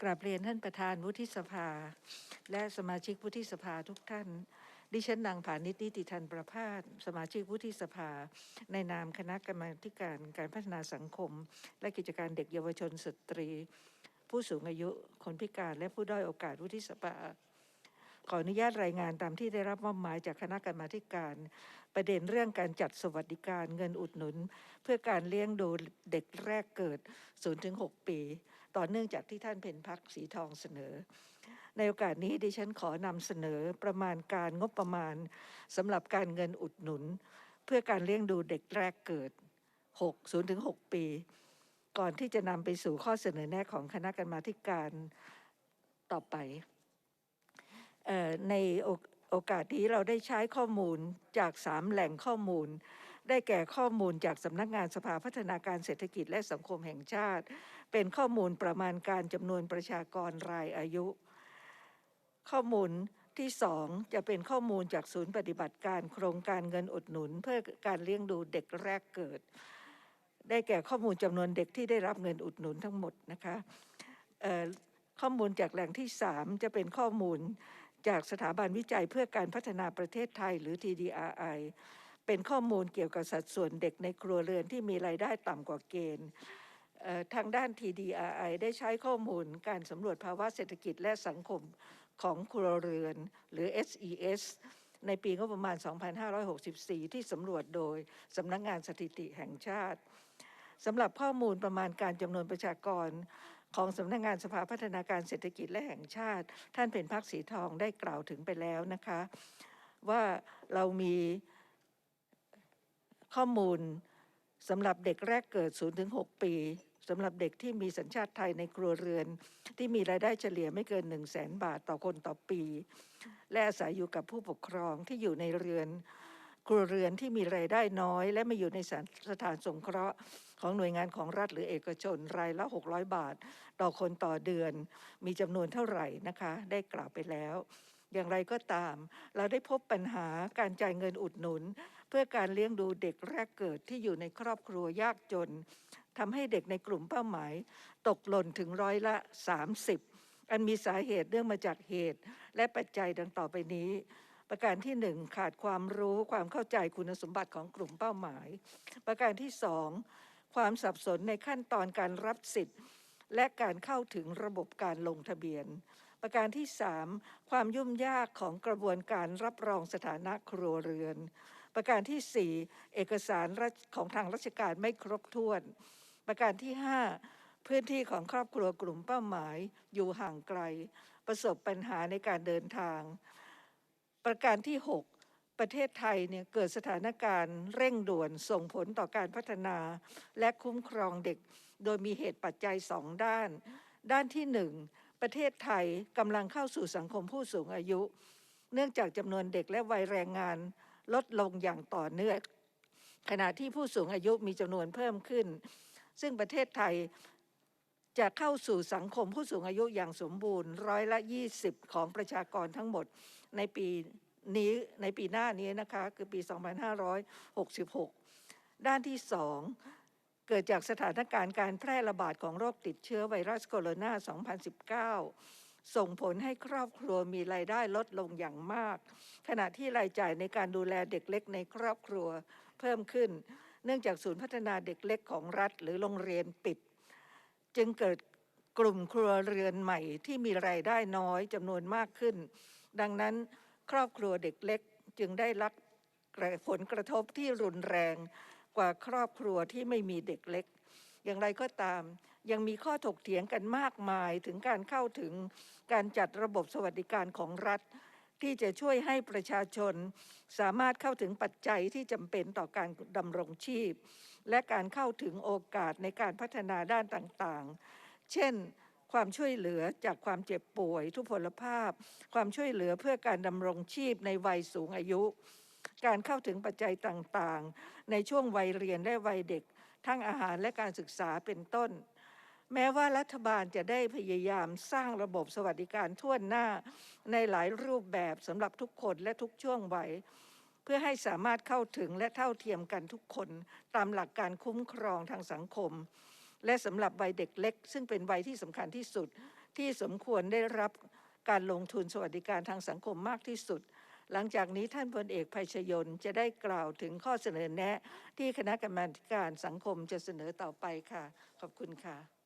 กราบเรียนท่านประธานวุฒิสภา และสมาชิกวุฒิสภาทุกท่าน ดิฉันนางผานิตนิติทันประพาสสมาชิกวุฒิสภา ในนามคณะกรรมาการการพัฒนาสังคม และกิจการเด็กเยาวชนสตรี ผู้สูงอายุคนพิการและผู้ด้อยโอกาสวุฒิสภา ขออนุญาตรายงานตามที่ได้รับมอบหมายจากคณะกรรมาการ ประเด็นเรื่องการจัดสวัสดิการเงินอุดหนุน เพื่อการเลี้ยงดูเด็กแรกเกิด 0-6 ปี ต่อเนื่องจากที่ท่านเพนพักสีทองเสนอ ในโอกาสนี้ดิฉันขอนำเสนอประมาณการงบประมาณสำหรับการเงินอุดหนุน เพื่อการเลี้ยงดูเด็กแรกเกิด 6 0-6 ปี ก่อนที่จะนำไปสู่ข้อเสนอแนะของคณะกรรมาการต่อไป ในโอกาสนี้เราได้ใช้ข้อมูลจากสามแหล่งข้อมูล ได้แก่ข้อมูลจากสำนักงานสภาพัฒนาการเศรษฐกิจและสังคมแห่งชาติ เป็นข้อมูลประมาณการจำนวนประชากรรายอายุ ข้อมูลที่สองจะเป็นข้อมูลจากศูนย์ปฏิบัติการโครงการเงินอุดหนุน เพื่อการเลี้ยงดูเด็กแรกเกิด ได้แก่ข้อมูลจำนวนเด็กที่ได้รับเงินอุดหนุนทั้งหมดนะคะข้อมูลจากแหล่งที่ 3 จะเป็นข้อมูล จากสถาบันวิจัยเพื่อการพัฒนาประเทศไทยหรือ TDRI เป็นข้อมูลเกี่ยวกับสัดส่วนเด็กในครัวเรือนที่มีรายได้ต่ำกว่าเกณฑ์ทางด้าน TDRI ได้ใช้ข้อมูลการสำรวจภาวะเศรษฐกิจและสังคมของครัวเรือนหรือ SES ในปีงบประมาณ 2564 ที่สำรวจโดยสำนักงานสถิติแห่งชาติสำหรับข้อมูลประมาณการจำนวนประชากร ของสำนักงานสภาพัฒนาการเศรษฐกิจและแห่งชาติ ท่านเป็นพักสีทองได้กล่าวถึงไปแล้วนะคะ ว่าเรามีข้อมูลสำหรับเด็กแรกเกิด 0-6 ปีสำหรับเด็กที่มีสัญชาติไทยในครัวเรือน ที่มีรายได้เฉลี่ยไม่เกิน 1 0 0 0 0แสนบาทต่อคนต่อปี และอาศัยอยู่กับผู้ปกครองที่อยู่ในเรือน ครัวเรือนที่มีรายได้น้อย และมาอยู่ในสถานสงเคราะห์ของหน่วยงานของรัฐหรือเอกชนรายละ 600 บาท ต่อคนต่อเดือน มีจำนวนเท่าไหร่นะคะ ได้กล่าวไปแล้ว อย่างไรก็ตาม เราได้พบปัญหาการจ่ายเงินอุดหนุน เพื่อการเลี้ยงดูเด็กแรกเกิดที่อยู่ในครอบครัวยากจนทำให้เด็กในกลุ่มเป้าหมาย ตกหล่นถึงร้อยละ 30อันมีสาเหตุเนื่องมาจากเหตุ และปัจจัยดังต่อไปนี้ ประการที่หนึ่งขาดความรู้ความเข้าใจคุณสมบัติของกลุ่มเป้าหมาย ประการที่สองความสับสนในขั้นตอนการรับสิทธิ์ และการเข้าถึงระบบการลงทะเบียน ประการที่สามความยุ่งยากของกระบวนการรับรองสถานะครัวเรือน ประการที่สี่เอกสารของทางราชการไม่ครบถ้วน ประการที่ห้าพื้นที่ของครอบครัวกลุ่มเป้าหมายอยู่ห่างไกล ประสบปัญหาในการเดินทาง ประการที่ 6 ประเทศไทยเนี่ยเกิดสถานการณ์เร่งด่วนส่งผลต่อการพัฒนา และคุ้มครองเด็ก โดยมีเหตุปัจจัยสองด้าน ด้านที่หนึ่งประเทศไทยกำลังเข้าสู่สังคมผู้สูงอายุ เนื่องจากจำนวนเด็กและวัยแรงงานลดลงอย่างต่อเนื่องขณะที่ผู้สูงอายุมีจำนวนเพิ่มขึ้น ซึ่งประเทศไทยจะเข้าสู่สังคมผู้สูงอายุอย่างสมบูรณ์ร้อยละ 20 ของประชากรทั้งหมด ในปีนี้ในปีหน้านี้นะคะคือปี 2566 ด้านที่สองเกิดจากสถานการณ์การแพร่ระบาดของโรคติดเชื้อไวรัสโคโรนา 2019 ส่งผลให้ครอบครัวมีรายได้ลดลงอย่างมาก ขณะที่รายจ่ายในการดูแลเด็กเล็กในครอบครัวเพิ่มขึ้น เนื่องจากศูนย์พัฒนาเด็กเล็กของรัฐหรือโรงเรียนปิด จึงเกิดกลุ่มครัวเรือนใหม่ที่มีรายได้น้อยจำนวนมากขึ้น ดังนั้นครอบครัวเด็กเล็กจึงได้รับผลกระทบที่รุนแรงกว่าครอบครัวที่ไม่มีเด็กเล็ก อย่างไรก็ตาม ยังมีข้อถกเถียงกันมากมายถึงการเข้าถึงการจัดระบบสวัสดิการของรัฐ ที่จะช่วยให้ประชาชน สามารถเข้าถึงปัจจัยที่จำเป็นต่อการดำรงชีพ และการเข้าถึงโอกาสในการพัฒนาด้านต่างๆ เช่น ความช่วยเหลือจากความเจ็บป่วย ทุพพลภาพ ความช่วยเหลือเพื่อการดำรงชีพในวัยสูงอายุ การเข้าถึงปัจจัยต่างๆ ในช่วงวัยเรียนและวัยเด็ก ทั้งอาหารและการศึกษาเป็นต้น แม้ว่ารัฐบาลจะได้พยายามสร้างระบบสวัสดิการทั่วหน้า ในหลายรูปแบบสำหรับทุกคนและทุกช่วงวัยเพื่อให้สามารถเข้าถึงและเท่าเทียมกันทุกคนตามหลักการคุ้มครองทางสังคม และสำหรับวัยเด็กเล็ก ซึ่งเป็นวัยที่สำคัญที่สุด ที่สมควรได้รับการลงทุนสวัสดิการทางสังคมมากที่สุด หลังจากนี้ท่านพลเอกภัยชยนจะได้กล่าวถึงข้อเสนอแนะ ที่คณะกรรมาการสังคมจะเสนอต่อไปค่ะ ขอบคุณค่ะ